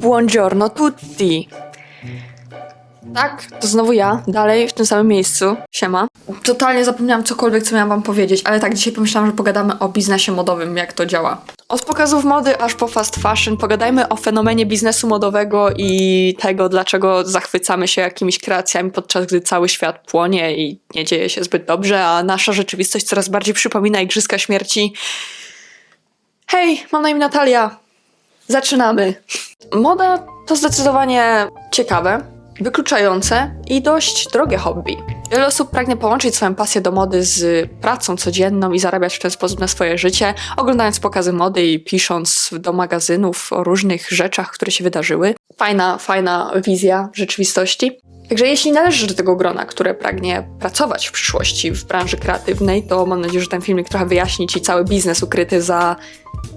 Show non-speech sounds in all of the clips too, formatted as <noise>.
Buongiorno tutti. Tak, to znowu ja, dalej w tym samym miejscu. Siema. Totalnie zapomniałam cokolwiek, co miałam wam powiedzieć, ale tak dzisiaj pomyślałam, że pogadamy o biznesie modowym, jak to działa. Od pokazów mody aż po fast fashion pogadajmy o fenomenie biznesu modowego i tego, dlaczego zachwycamy się jakimiś kreacjami, podczas gdy cały świat płonie i nie dzieje się zbyt dobrze, a nasza rzeczywistość coraz bardziej przypomina Igrzyska Śmierci. Hej, mam na imię Natalia. Zaczynamy. Moda to zdecydowanie ciekawe, wykluczające i dość drogie hobby. Wiele osób pragnie połączyć swoją pasję do mody z pracą codzienną i zarabiać w ten sposób na swoje życie, oglądając pokazy mody i pisząc do magazynów o różnych rzeczach, które się wydarzyły. Fajna, fajna wizja rzeczywistości. Także jeśli należysz do tego grona, które pragnie pracować w przyszłości w branży kreatywnej, to mam nadzieję, że ten filmik trochę wyjaśni Ci cały biznes ukryty za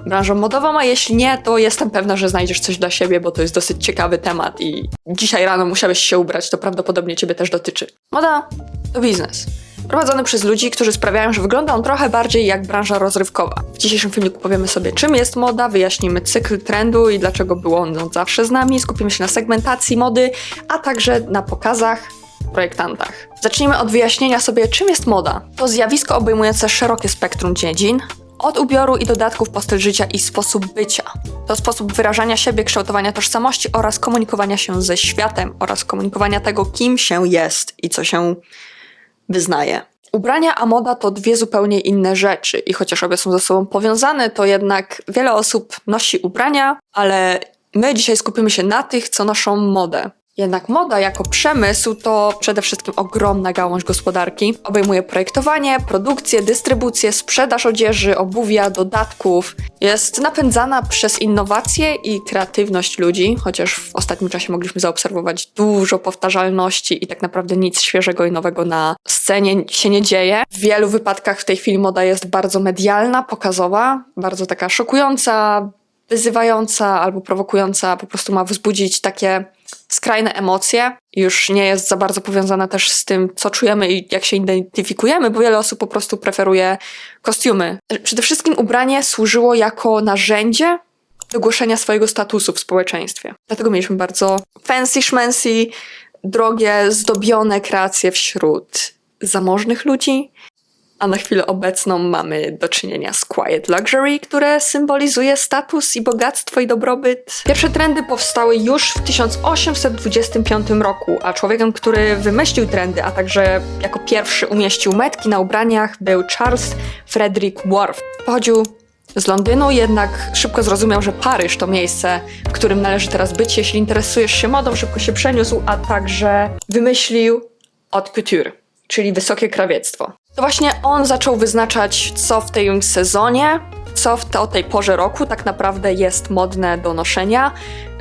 branżą modową, a jeśli nie, to jestem pewna, że znajdziesz coś dla siebie, bo to jest dosyć ciekawy temat i dzisiaj rano musiałeś się ubrać, to prawdopodobnie Ciebie też dotyczy. Moda to biznes. Prowadzony przez ludzi, którzy sprawiają, że wygląda on trochę bardziej jak branża rozrywkowa. W dzisiejszym filmiku powiemy sobie, czym jest moda, wyjaśnimy cykl trendu i dlaczego był on zawsze z nami, skupimy się na segmentacji mody, a także na pokazach, projektantach. Zacznijmy od wyjaśnienia sobie, czym jest moda. To zjawisko obejmujące szerokie spektrum dziedzin, od ubioru i dodatków po styl życia i sposób bycia. To sposób wyrażania siebie, kształtowania tożsamości oraz komunikowania się ze światem oraz komunikowania tego, kim się jest i co się wyznaje. Ubrania a moda to dwie zupełnie inne rzeczy i chociaż obie są ze sobą powiązane, to jednak wiele osób nosi ubrania, ale my dzisiaj skupimy się na tych, co noszą modę. Jednak moda jako przemysł to przede wszystkim ogromna gałąź gospodarki. Obejmuje projektowanie, produkcję, dystrybucję, sprzedaż odzieży, obuwia, dodatków. Jest napędzana przez innowacje i kreatywność ludzi, chociaż w ostatnim czasie mogliśmy zaobserwować dużo powtarzalności i tak naprawdę nic świeżego i nowego na scenie się nie dzieje. W wielu wypadkach w tej chwili moda jest bardzo medialna, pokazowa, bardzo taka szokująca, wyzywająca albo prowokująca, po prostu ma wzbudzić takie skrajne emocje. Już nie jest za bardzo powiązana też z tym, co czujemy i jak się identyfikujemy, bo wiele osób po prostu preferuje kostiumy. Przede wszystkim ubranie służyło jako narzędzie do głoszenia swojego statusu w społeczeństwie. Dlatego mieliśmy bardzo fancy szmancy, drogie, zdobione kreacje wśród zamożnych ludzi, a na chwilę obecną mamy do czynienia z quiet luxury, które symbolizuje status i bogactwo i dobrobyt. Pierwsze trendy powstały już w 1825 roku, a człowiekiem, który wymyślił trendy, a także jako pierwszy umieścił metki na ubraniach był Charles Frederick Worth. Pochodził z Londynu, jednak szybko zrozumiał, że Paryż to miejsce, w którym należy teraz być, jeśli interesujesz się modą, szybko się przeniósł, a także wymyślił haute couture, czyli wysokie krawiectwo. To właśnie on zaczął wyznaczać, co w tym sezonie, co w te, o tej porze roku tak naprawdę jest modne do noszenia,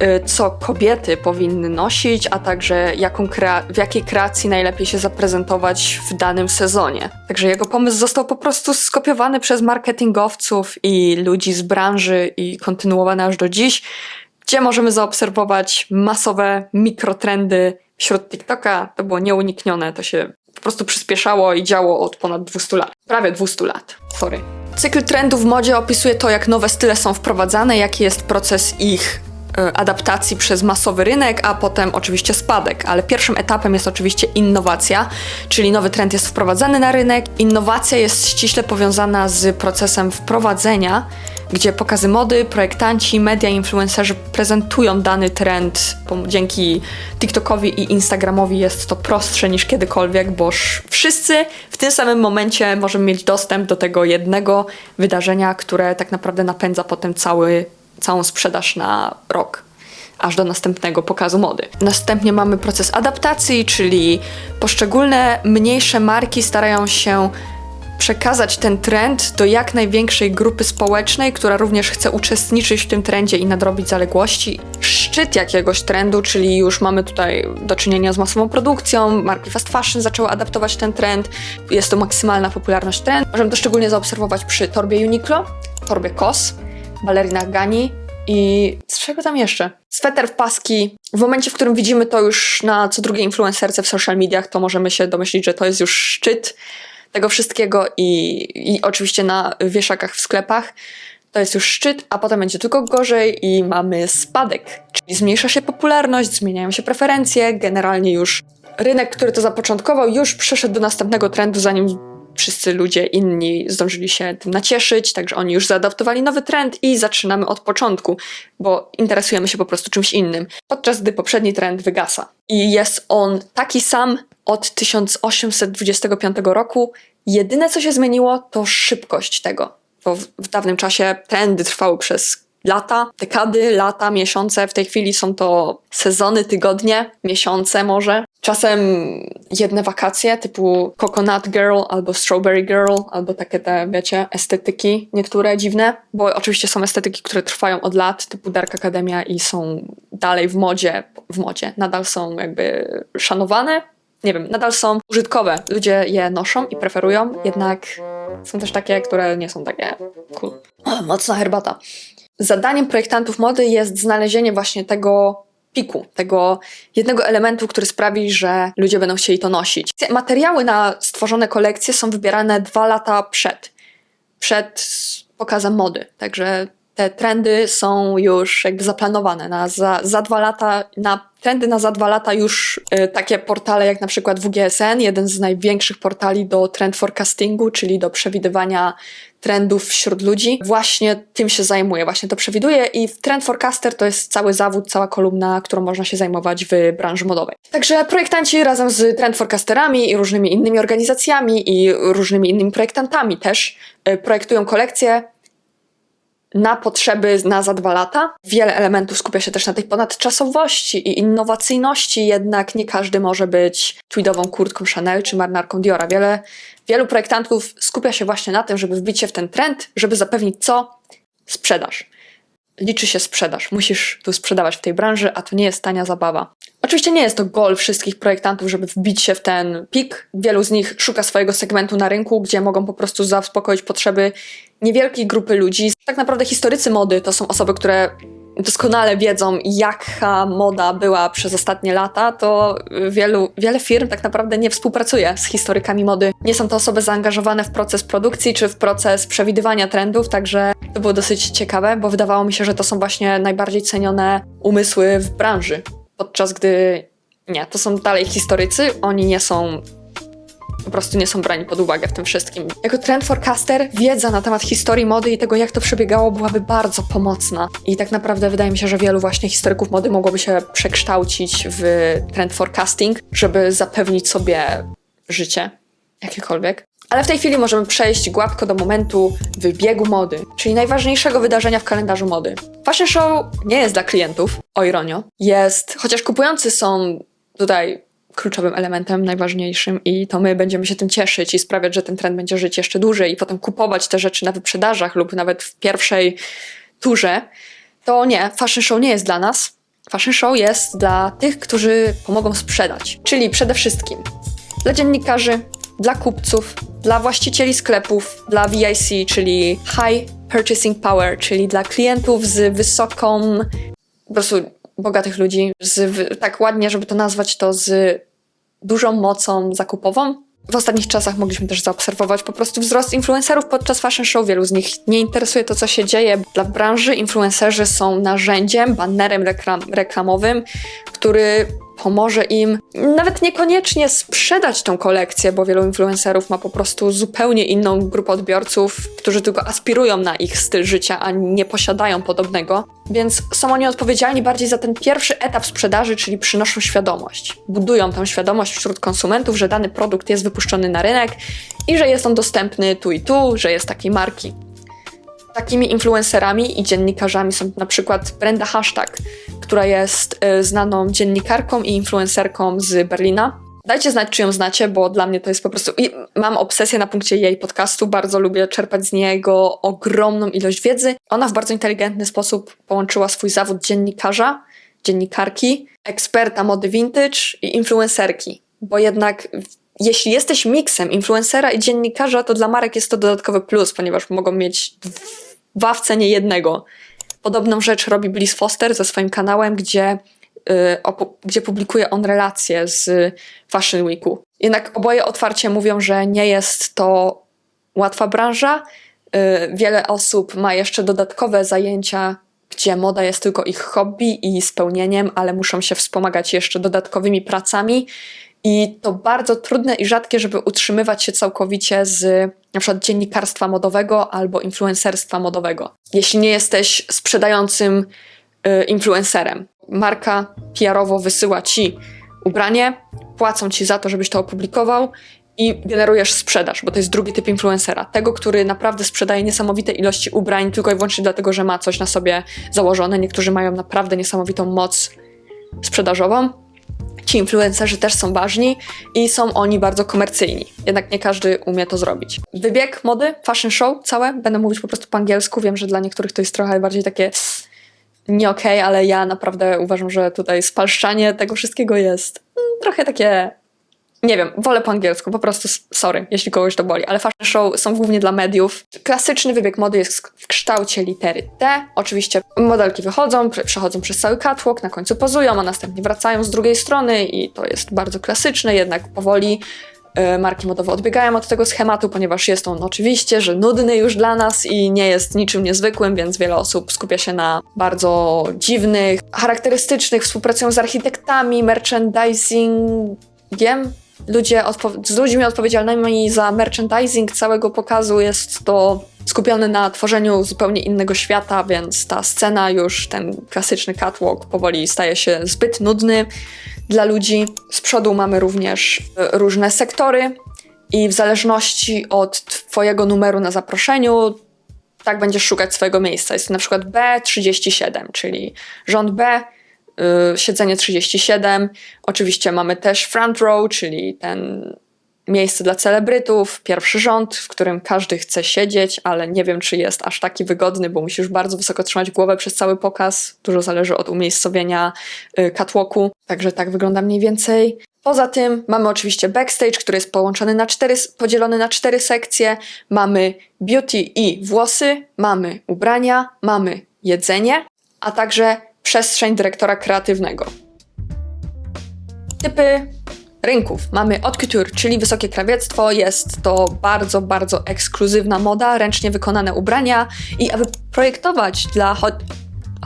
y, co kobiety powinny nosić, a także jaką w jakiej kreacji najlepiej się zaprezentować w danym sezonie. Także jego pomysł został po prostu skopiowany przez marketingowców i ludzi z branży i kontynuowany aż do dziś, gdzie możemy zaobserwować masowe mikrotrendy wśród TikToka. To było nieuniknione, to się po prostu przyspieszało i działo od ponad 200 lat. Prawie 200 lat. Sorry. Cykl trendów w modzie opisuje to, jak nowe style są wprowadzane, jaki jest proces ich e, adaptacji przez masowy rynek, a potem oczywiście spadek. Ale pierwszym etapem jest oczywiście innowacja, czyli nowy trend jest wprowadzany na rynek. Innowacja jest ściśle powiązana z procesem wprowadzenia, gdzie pokazy mody, projektanci, media, influencerzy prezentują dany trend. Dzięki TikTokowi i Instagramowi jest to prostsze niż kiedykolwiek, bo sz- wszyscy w tym samym momencie możemy mieć dostęp do tego jednego wydarzenia, które tak naprawdę napędza potem cały, całą sprzedaż na rok aż do następnego pokazu mody. Następnie mamy proces adaptacji, czyli poszczególne mniejsze marki starają się przekazać ten trend do jak największej grupy społecznej, która również chce uczestniczyć w tym trendzie i nadrobić zaległości. Szczyt jakiegoś trendu, czyli już mamy tutaj do czynienia z masową produkcją, marki fast fashion zaczęły adaptować ten trend, jest to maksymalna popularność trendu. Możemy to szczególnie zaobserwować przy torbie Uniqlo, torbie COS, balerinach Gani, i z czego tam jeszcze? Sweter w paski. W momencie, w którym widzimy to już na co drugiej influencerce w social mediach, to możemy się domyślić, że to jest już szczyt tego wszystkiego i, i oczywiście na wieszakach w sklepach. to jest już szczyt, a potem będzie tylko gorzej i mamy spadek. Czyli zmniejsza się popularność, zmieniają się preferencje, generalnie już rynek, który to zapoczątkował, już przeszedł do następnego trendu, zanim wszyscy ludzie inni zdążyli się tym nacieszyć, także oni już zaadaptowali nowy trend i zaczynamy od początku, bo interesujemy się po prostu czymś innym, podczas gdy poprzedni trend wygasa. I jest on taki sam od 1825 roku. Jedyne, co się zmieniło, to szybkość tego, bo w, w dawnym czasie trendy trwały przez lata, dekady, lata, miesiące. W tej chwili są to sezony, tygodnie, miesiące może. Czasem jedne wakacje typu Coconut Girl albo Strawberry Girl, albo takie te, wiecie, estetyki niektóre dziwne, bo oczywiście są estetyki, które trwają od lat, typu Dark Academia i są dalej w modzie, w modzie, nadal są jakby szanowane, nie wiem, nadal są użytkowe. Ludzie je noszą i preferują, jednak są też takie, które nie są takie cool. O, mocna herbata. Zadaniem projektantów mody jest znalezienie właśnie tego piku, tego jednego elementu, który sprawi, że ludzie będą chcieli to nosić. Materiały na stworzone kolekcje są wybierane dwa lata przed, przed pokazem mody, także te trendy są już jakby zaplanowane na za, za dwa lata, na trendy na za dwa lata już y, takie portale jak na przykład WGSN, jeden z największych portali do trend forecastingu, czyli do przewidywania trendów wśród ludzi, właśnie tym się zajmuje, właśnie to przewiduje i Trend Forecaster to jest cały zawód, cała kolumna, którą można się zajmować w branży modowej. Także projektanci razem z Trend Forecasterami i różnymi innymi organizacjami i różnymi innymi projektantami też y, projektują kolekcje, na potrzeby na za dwa lata. Wiele elementów skupia się też na tej ponadczasowości i innowacyjności, jednak nie każdy może być tweedową kurtką Chanel czy marynarką Diora. Wiele, wielu projektantów skupia się właśnie na tym, żeby wbić się w ten trend, żeby zapewnić co? Sprzedaż. Liczy się sprzedaż. Musisz tu sprzedawać w tej branży, a to nie jest tania zabawa. Oczywiście nie jest to goal wszystkich projektantów, żeby wbić się w ten pik. Wielu z nich szuka swojego segmentu na rynku, gdzie mogą po prostu zaspokoić potrzeby niewielkiej grupy ludzi. Tak naprawdę historycy mody to są osoby, które doskonale wiedzą, jaka moda była przez ostatnie lata, to wielu, wiele firm tak naprawdę nie współpracuje z historykami mody. Nie są to osoby zaangażowane w proces produkcji czy w proces przewidywania trendów, także to było dosyć ciekawe, bo wydawało mi się, że to są właśnie najbardziej cenione umysły w branży. Podczas gdy nie, to są dalej historycy, oni nie są prostu nie są brani pod uwagę w tym wszystkim. Jako trend forecaster, wiedza na temat historii mody i tego, jak to przebiegało, byłaby bardzo pomocna. I tak naprawdę wydaje mi się, że wielu właśnie historyków mody mogłoby się przekształcić w trend forecasting, żeby zapewnić sobie życie, jakiekolwiek. Ale w tej chwili możemy przejść gładko do momentu wybiegu mody, czyli najważniejszego wydarzenia w kalendarzu mody. Fashion show nie jest dla klientów, o ironio. Jest, chociaż kupujący są tutaj kluczowym elementem, najważniejszym i to my będziemy się tym cieszyć i sprawiać, że ten trend będzie żyć jeszcze dłużej i potem kupować te rzeczy na wyprzedażach lub nawet w pierwszej turze, to nie, fashion show nie jest dla nas. Fashion show jest dla tych, którzy pomogą sprzedać, czyli przede wszystkim dla dziennikarzy, dla kupców, dla właścicieli sklepów, dla VIC, czyli High Purchasing Power, czyli dla klientów z wysoką, po prostu bogatych ludzi, z, tak ładnie, żeby to nazwać, to z dużą mocą zakupową. W ostatnich czasach mogliśmy też zaobserwować po prostu wzrost influencerów podczas fashion show. Wielu z nich nie interesuje to, co się dzieje. Dla branży influencerzy są narzędziem, banerem reklam reklamowym, który pomoże im nawet niekoniecznie sprzedać tą kolekcję, bo wielu influencerów ma po prostu zupełnie inną grupę odbiorców, którzy tylko aspirują na ich styl życia, a nie posiadają podobnego. Więc są oni odpowiedzialni bardziej za ten pierwszy etap sprzedaży, czyli przynoszą świadomość. Budują tę świadomość wśród konsumentów, że dany produkt jest wypuszczony na rynek i że jest on dostępny tu i tu, że jest takiej marki. Takimi influencerami i dziennikarzami są na przykład Brenda Hashtag, która jest y, znaną dziennikarką i influencerką z Berlina. Dajcie znać, czy ją znacie, bo dla mnie to jest po prostu. I mam obsesję na punkcie jej podcastu, bardzo lubię czerpać z niego ogromną ilość wiedzy. Ona w bardzo inteligentny sposób połączyła swój zawód dziennikarza, dziennikarki, eksperta mody vintage i influencerki, bo jednak jeśli jesteś miksem influencera i dziennikarza, to dla marek jest to dodatkowy plus, ponieważ mogą mieć dwa w cenie jednego. Podobną rzecz robi Bliss Foster ze swoim kanałem, gdzie, yy, gdzie publikuje on relacje z Fashion Weeku. Jednak oboje otwarcie mówią, że nie jest to łatwa branża, Y, Wiele osób ma jeszcze dodatkowe zajęcia, gdzie moda jest tylko ich hobby i spełnieniem, ale muszą się wspomagać jeszcze dodatkowymi pracami. I to bardzo trudne i rzadkie, żeby utrzymywać się całkowicie z na przykład dziennikarstwa modowego albo influencerstwa modowego. Jeśli nie jesteś sprzedającym y, influencerem, marka PR-owo wysyła ci ubranie, płacą ci za to, żebyś to opublikował i generujesz sprzedaż, bo to jest drugi typ influencera. Tego, który naprawdę sprzedaje niesamowite ilości ubrań tylko i wyłącznie dlatego, że ma coś na sobie założone. Niektórzy mają naprawdę niesamowitą moc sprzedażową. Ci influencerzy też są ważni i są oni bardzo komercyjni. Jednak nie każdy umie to zrobić. Wybieg mody, fashion show całe, będę mówić po prostu po angielsku. Wiem, że dla niektórych to jest trochę bardziej takie nie okej, ale ja naprawdę uważam, że tutaj spalszczanie tego wszystkiego jest mm, trochę takie nie wiem, wolę po angielsku, po prostu sorry, jeśli kogoś to boli, ale fashion show są głównie dla mediów. Klasyczny wybieg mody jest w kształcie litery T. Oczywiście modelki wychodzą, pr- przechodzą przez cały catwalk, na końcu pozują, a następnie wracają z drugiej strony i to jest bardzo klasyczne, jednak powoli e, marki modowe odbiegają od tego schematu, ponieważ jest on oczywiście, że nudny już dla nas i nie jest niczym niezwykłym, więc wiele osób skupia się na bardzo dziwnych, charakterystycznych, współpracują z architektami, merchandisingiem. Ludzie z ludźmi odpowiedzialnymi za merchandising całego pokazu jest to skupione na tworzeniu zupełnie innego świata, więc ta scena już, ten klasyczny catwalk powoli staje się zbyt nudny dla ludzi. Z przodu mamy również e, różne sektory i w zależności od twojego numeru na zaproszeniu tak będziesz szukać swojego miejsca. Jest to na przykład B37, czyli rząd B, siedzenie 37. Oczywiście mamy też front row, czyli ten miejsce dla celebrytów, pierwszy rząd, w którym każdy chce siedzieć, ale nie wiem, czy jest aż taki wygodny, bo musisz bardzo wysoko trzymać głowę przez cały pokaz. Dużo zależy od umiejscowienia y, catwalku, także tak wygląda mniej więcej. Poza tym mamy oczywiście backstage, który jest połączony na cztery, podzielony na cztery sekcje. Mamy beauty i włosy, mamy ubrania, mamy jedzenie, a także przestrzeń dyrektora kreatywnego. Typy rynków. Mamy haute couture, czyli wysokie krawiectwo. Jest to bardzo, bardzo ekskluzywna moda, ręcznie wykonane ubrania i aby projektować dla hot...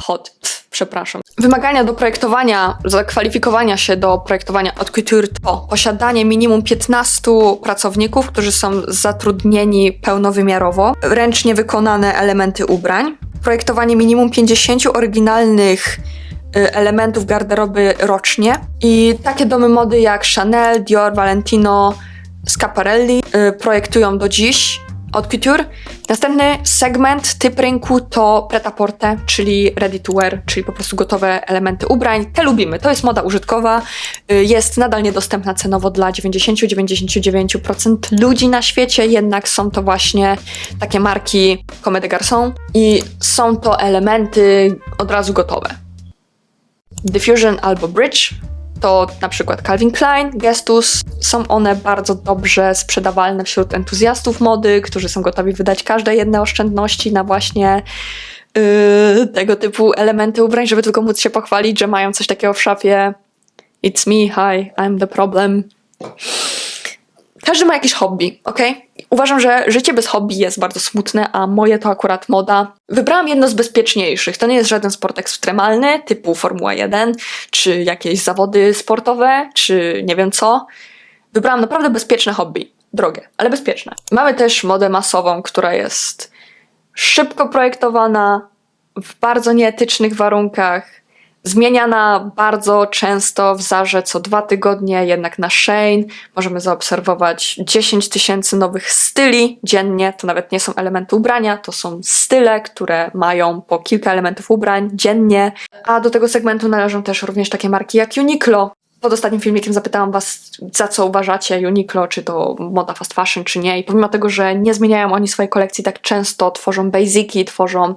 hot przepraszam. Wymagania do projektowania, zakwalifikowania się do projektowania haute couture to posiadanie minimum 15 pracowników, którzy są zatrudnieni pełnowymiarowo, ręcznie wykonane elementy ubrań, projektowanie minimum 50 oryginalnych y, elementów garderoby rocznie i takie domy mody jak Chanel, Dior, Valentino, Schiaparelli y, projektują do dziś haute couture. Następny segment, typ rynku to pret-à-porter, czyli ready to wear, czyli po prostu gotowe elementy ubrań. Te lubimy, to jest moda użytkowa, y, jest nadal niedostępna cenowo dla 90-99% ludzi na świecie, jednak są to właśnie takie marki Comme des Garçons i są to elementy od razu gotowe. Diffusion albo Bridge to na przykład Calvin Klein, Gestus. Są one bardzo dobrze sprzedawalne wśród entuzjastów mody, którzy są gotowi wydać każde jedne oszczędności na właśnie yy, tego typu elementy ubrań, żeby tylko móc się pochwalić, że mają coś takiego w szafie. It's me, hi, I'm the problem. Każdy ma jakieś hobby, ok? Uważam, że życie bez hobby jest bardzo smutne, a moje to akurat moda. Wybrałam jedno z bezpieczniejszych. To nie jest żaden sport ekstremalny, typu Formuła 1, czy jakieś zawody sportowe, czy nie wiem co. Wybrałam naprawdę bezpieczne hobby. Drogie, ale bezpieczne. Mamy też modę masową, która jest szybko projektowana, w bardzo nieetycznych warunkach, zmieniana bardzo często w Zarze co dwa tygodnie, jednak na Shane możemy zaobserwować 10 tysięcy nowych styli dziennie. To nawet nie są elementy ubrania, to są style, które mają po kilka elementów ubrań dziennie. A do tego segmentu należą też również takie marki jak Uniqlo. Pod ostatnim filmikiem zapytałam Was, za co uważacie Uniqlo, czy to moda fast fashion, czy nie. I pomimo tego, że nie zmieniają oni swojej kolekcji tak często, tworzą basiki, tworzą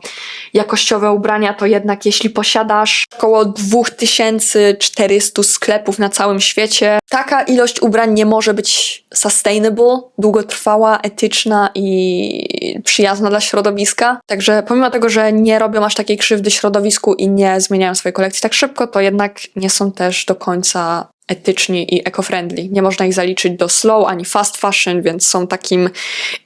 jakościowe ubrania, to jednak jeśli posiadasz około 2400 sklepów na całym świecie, taka ilość ubrań nie może być sustainable, długotrwała, etyczna i przyjazna dla środowiska. Także pomimo tego, że nie robią aż takiej krzywdy środowisku i nie zmieniają swojej kolekcji tak szybko, to jednak nie są też do końca etyczni i eco-friendly. Nie można ich zaliczyć do slow ani fast fashion, więc są takim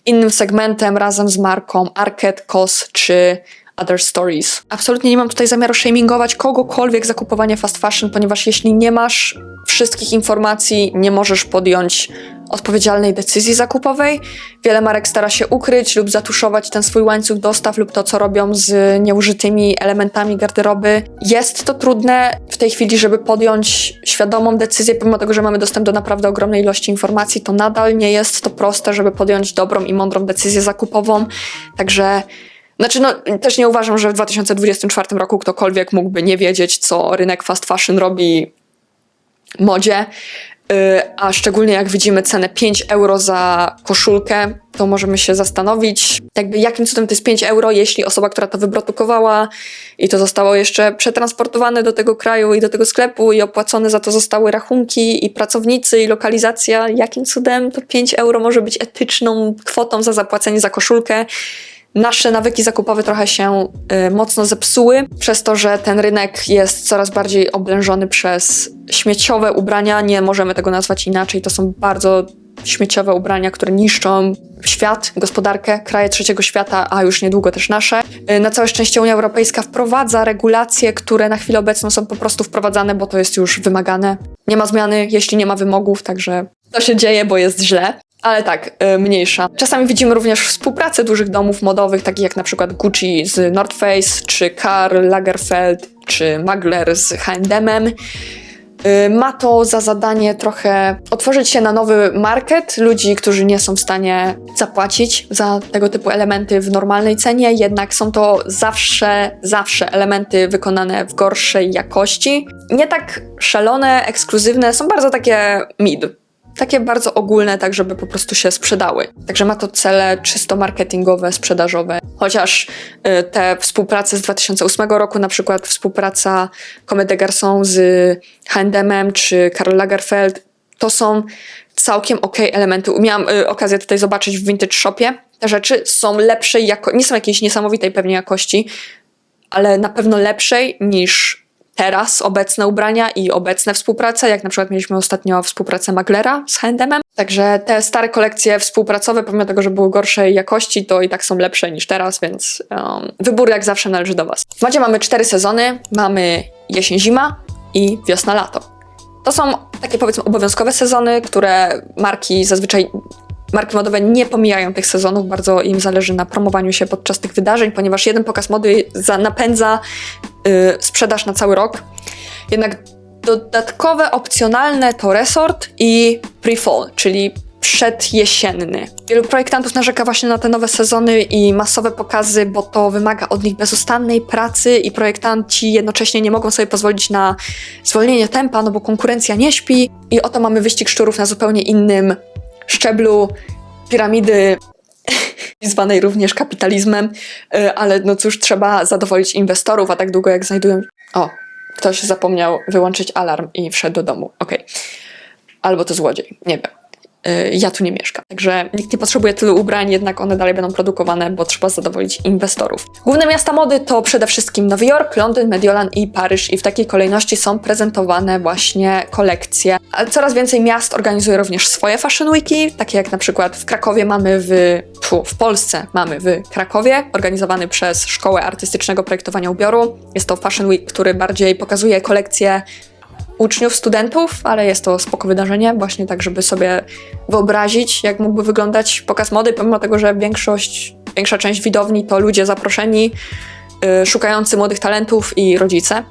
innym segmentem razem z marką Arket, Kos czy Other Stories. Absolutnie nie mam tutaj zamiaru shamingować kogokolwiek za kupowanie fast fashion, ponieważ jeśli nie masz wszystkich informacji, nie możesz podjąć odpowiedzialnej decyzji zakupowej. Wiele marek stara się ukryć lub zatuszować ten swój łańcuch dostaw lub to, co robią z nieużytymi elementami garderoby. Jest to trudne w tej chwili, żeby podjąć świadomą decyzję, pomimo tego, że mamy dostęp do naprawdę ogromnej ilości informacji, to nadal nie jest to proste, żeby podjąć dobrą i mądrą decyzję zakupową. Także znaczy, no, też nie uważam, że w 2024 roku ktokolwiek mógłby nie wiedzieć, co rynek fast fashion robi modzie. Yy, a szczególnie jak widzimy cenę 5 euro za koszulkę, to możemy się zastanowić, jakby jakim cudem to jest 5 euro, jeśli osoba, która to wyprodukowała i to zostało jeszcze przetransportowane do tego kraju i do tego sklepu i opłacone za to zostały rachunki i pracownicy i lokalizacja, jakim cudem to 5 euro może być etyczną kwotą za zapłacenie za koszulkę nasze nawyki zakupowe trochę się y, mocno zepsuły, przez to, że ten rynek jest coraz bardziej oblężony przez śmieciowe ubrania. Nie możemy tego nazwać inaczej. To są bardzo śmieciowe ubrania, które niszczą świat, gospodarkę, kraje trzeciego świata, a już niedługo też nasze. Y, na całe szczęście Unia Europejska wprowadza regulacje, które na chwilę obecną są po prostu wprowadzane, bo to jest już wymagane. Nie ma zmiany, jeśli nie ma wymogów, także to się dzieje, bo jest źle ale tak, y, mniejsza. Czasami widzimy również współpracę dużych domów modowych, takich jak na przykład Gucci z North Face, czy Karl Lagerfeld, czy Magler z H&M. Ma to za zadanie trochę otworzyć się na nowy market ludzi, którzy nie są w stanie zapłacić za tego typu elementy w normalnej cenie, jednak są to zawsze, zawsze elementy wykonane w gorszej jakości. Nie tak szalone, ekskluzywne, są bardzo takie mid takie bardzo ogólne, tak żeby po prostu się sprzedały. Także ma to cele czysto marketingowe, sprzedażowe. Chociaż y, te współprace z 2008 roku, na przykład współpraca Comme des Garçons z H&M czy Karl Lagerfeld, to są całkiem ok elementy. Miałam y, okazję tutaj zobaczyć w Vintage Shopie. Te rzeczy są lepszej, jako, nie są jakiejś niesamowitej pewnie jakości, ale na pewno lepszej niż teraz obecne ubrania i obecne współprace, jak na przykład mieliśmy ostatnio współpracę Maglera z H&M. Także te stare kolekcje współpracowe, pomimo tego, że były gorszej jakości, to i tak są lepsze niż teraz, więc um, wybór jak zawsze należy do Was. W Madzie mamy cztery sezony, mamy jesień-zima i wiosna-lato. To są takie powiedzmy obowiązkowe sezony, które marki zazwyczaj marki modowe nie pomijają tych sezonów, bardzo im zależy na promowaniu się podczas tych wydarzeń, ponieważ jeden pokaz mody za, napędza y, sprzedaż na cały rok. Jednak dodatkowe, opcjonalne to resort i pre-fall, czyli przedjesienny. Wielu projektantów narzeka właśnie na te nowe sezony i masowe pokazy, bo to wymaga od nich bezustannej pracy i projektanci jednocześnie nie mogą sobie pozwolić na zwolnienie tempa, no bo konkurencja nie śpi i oto mamy wyścig szczurów na zupełnie innym szczeblu piramidy <laughs> zwanej również kapitalizmem, y, ale no cóż, trzeba zadowolić inwestorów, a tak długo jak znajdują... O, ktoś zapomniał wyłączyć alarm i wszedł do domu. Okej. Okay. Albo to złodziej, nie wiem. Y, ja tu nie mieszkam. Także nikt nie potrzebuje tylu ubrań, jednak one dalej będą produkowane, bo trzeba zadowolić inwestorów. Główne miasta mody to przede wszystkim Nowy Jork, Londyn, Mediolan i Paryż i w takiej kolejności są prezentowane właśnie kolekcje. Coraz więcej miast organizuje również swoje Fashion Weeki, takie jak na przykład w Krakowie mamy w, pfu, w Polsce mamy w Krakowie, organizowany przez Szkołę Artystycznego Projektowania Ubioru. Jest to Fashion Week, który bardziej pokazuje kolekcje uczniów, studentów, ale jest to spoko wydarzenie, właśnie tak, żeby sobie wyobrazić, jak mógłby wyglądać pokaz mody, pomimo tego, że większość, większa część widowni to ludzie zaproszeni, yy, szukający młodych talentów i rodzice,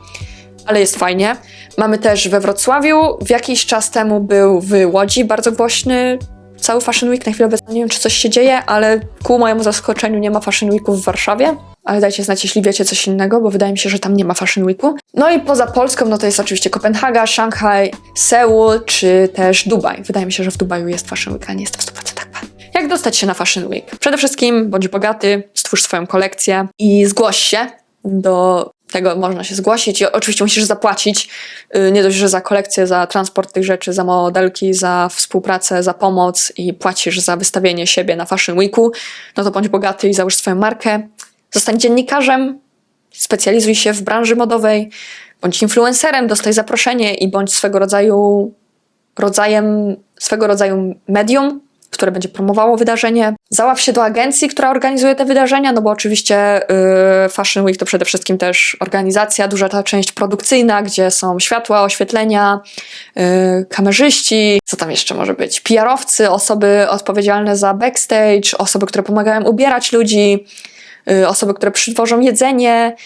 ale jest fajnie. Mamy też we Wrocławiu, w jakiś czas temu był w Łodzi bardzo głośny cały Fashion Week, na chwilę obecną nie wiem, czy coś się dzieje, ale ku mojemu zaskoczeniu nie ma Fashion Weeku w Warszawie. Ale dajcie znać, jeśli wiecie coś innego, bo wydaje mi się, że tam nie ma Fashion Weeku. No i poza Polską, no to jest oczywiście Kopenhaga, Szanghaj, Seul, czy też Dubaj. Wydaje mi się, że w Dubaju jest Fashion Week, a nie jest w 100% pewna. Jak dostać się na Fashion Week? Przede wszystkim bądź bogaty, stwórz swoją kolekcję i zgłoś się do tego można się zgłosić i oczywiście musisz zapłacić y, nie dość, że za kolekcję, za transport tych rzeczy, za modelki, za współpracę, za pomoc i płacisz za wystawienie siebie na Fashion Weeku, no to bądź bogaty i załóż swoją markę. Zostań dziennikarzem, specjalizuj się w branży modowej, bądź influencerem, dostaj zaproszenie i bądź swego rodzaju rodzajem, swego rodzaju medium, które będzie promowało wydarzenie. Zaław się do agencji, która organizuje te wydarzenia, no bo oczywiście yy, Fashion Week to przede wszystkim też organizacja, duża ta część produkcyjna, gdzie są światła, oświetlenia, yy, kamerzyści, co tam jeszcze może być, PR-owcy, osoby odpowiedzialne za backstage, osoby, które pomagają ubierać ludzi, osoby, które przywożą jedzenie,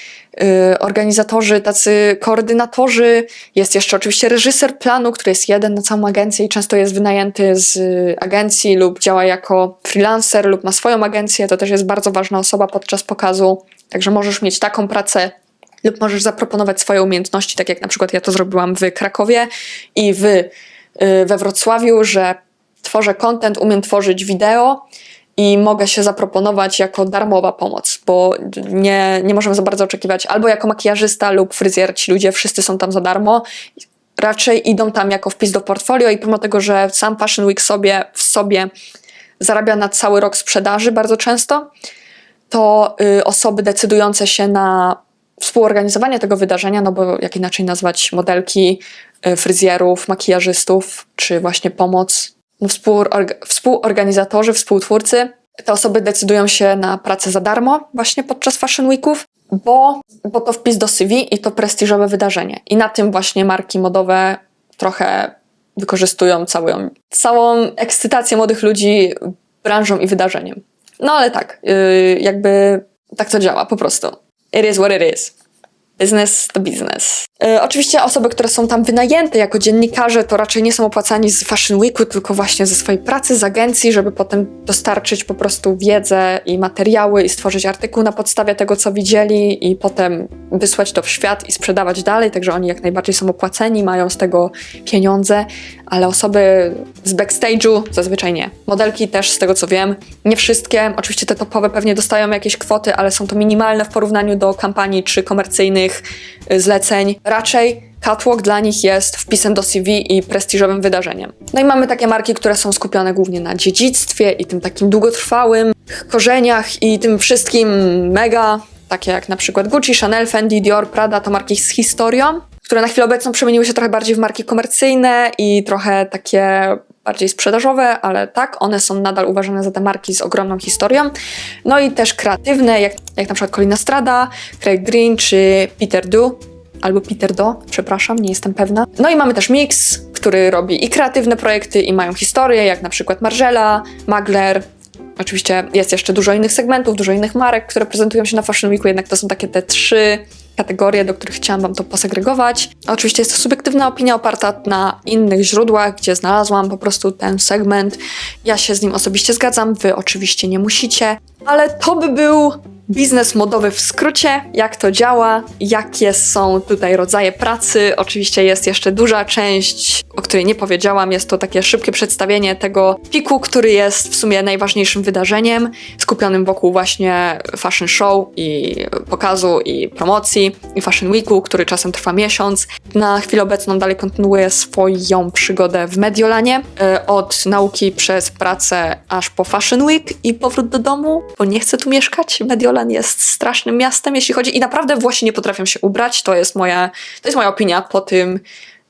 y, organizatorzy, tacy koordynatorzy. Jest jeszcze oczywiście reżyser planu, który jest jeden na całą agencję i często jest wynajęty z y, agencji lub działa jako freelancer lub ma swoją agencję. To też jest bardzo ważna osoba podczas pokazu. Także możesz mieć taką pracę lub możesz zaproponować swoje umiejętności, tak jak na przykład ja to zrobiłam w Krakowie i w, y, we Wrocławiu, że tworzę content, umiem tworzyć wideo i mogę się zaproponować jako darmowa pomoc, bo nie, nie możemy za bardzo oczekiwać. Albo jako makijażysta lub fryzjer, ci ludzie wszyscy są tam za darmo, raczej idą tam jako wpis do portfolio i pomimo tego, że sam Fashion Week sobie w sobie zarabia na cały rok sprzedaży bardzo często, to y, osoby decydujące się na współorganizowanie tego wydarzenia, no bo jak inaczej nazwać modelki, y, fryzjerów, makijażystów, czy właśnie pomoc współorganizatorzy, współtwórcy, te osoby decydują się na pracę za darmo właśnie podczas Fashion Weeków, bo, bo to wpis do CV i to prestiżowe wydarzenie. I na tym właśnie marki modowe trochę wykorzystują całą, całą ekscytację młodych ludzi branżą i wydarzeniem. No ale tak, yy, jakby tak to działa po prostu. It is what it is. Business to business. E, oczywiście osoby, które są tam wynajęte jako dziennikarze, to raczej nie są opłacani z Fashion Weeku, tylko właśnie ze swojej pracy z agencji, żeby potem dostarczyć po prostu wiedzę i materiały i stworzyć artykuł na podstawie tego, co widzieli i potem wysłać to w świat i sprzedawać dalej, także oni jak najbardziej są opłaceni, mają z tego pieniądze, ale osoby z backstage'u zazwyczaj nie. Modelki też, z tego co wiem, nie wszystkie. Oczywiście te topowe pewnie dostają jakieś kwoty, ale są to minimalne w porównaniu do kampanii czy komercyjnych y, zleceń. Raczej catwalk dla nich jest wpisem do CV i prestiżowym wydarzeniem. No i mamy takie marki, które są skupione głównie na dziedzictwie i tym takim długotrwałym korzeniach i tym wszystkim mega, takie jak na przykład Gucci, Chanel, Fendi, Dior, Prada, to marki z historią, które na chwilę obecną przemieniły się trochę bardziej w marki komercyjne i trochę takie bardziej sprzedażowe, ale tak, one są nadal uważane za te marki z ogromną historią. No i też kreatywne, jak, jak na przykład Colina Strada, Craig Green czy Peter Du, albo Peter Do, przepraszam, nie jestem pewna. No i mamy też Mix, który robi i kreatywne projekty, i mają historię, jak na przykład Marżela, Magler. Oczywiście jest jeszcze dużo innych segmentów, dużo innych marek, które prezentują się na Fashion Weeku, jednak to są takie te trzy kategorie, do których chciałam Wam to posegregować. Oczywiście jest to subiektywna opinia oparta na innych źródłach, gdzie znalazłam po prostu ten segment. Ja się z nim osobiście zgadzam, Wy oczywiście nie musicie, ale to by był biznes modowy w skrócie, jak to działa, jakie są tutaj rodzaje pracy. Oczywiście jest jeszcze duża część, o której nie powiedziałam, jest to takie szybkie przedstawienie tego piku, który jest w sumie najważniejszym wydarzeniem, skupionym wokół właśnie fashion show i pokazu i promocji i fashion weeku, który czasem trwa miesiąc. Na chwilę obecną dalej kontynuuję swoją przygodę w Mediolanie, e, od nauki przez pracę aż po fashion week i powrót do domu, bo nie chcę tu mieszkać. Mediolan jest strasznym miastem, jeśli chodzi i naprawdę Włosi nie potrafią się ubrać. To jest moja, to jest moja opinia po tym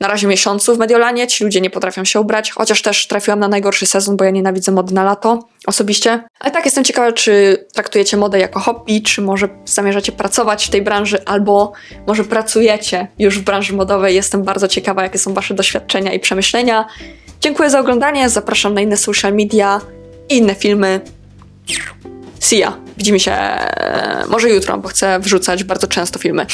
na razie miesiącu w Mediolanie. Ci ludzie nie potrafią się ubrać, chociaż też trafiłam na najgorszy sezon, bo ja nienawidzę mody na lato osobiście. Ale tak jestem ciekawa, czy traktujecie modę jako hobby, czy może zamierzacie pracować w tej branży, albo może pracujecie już w branży modowej. Jestem bardzo ciekawa, jakie są wasze doświadczenia i przemyślenia. dziękuję za oglądanie, zapraszam na inne social media i inne filmy. See ya. Widzimy się e, może jutro, bo chcę wrzucać bardzo często filmy.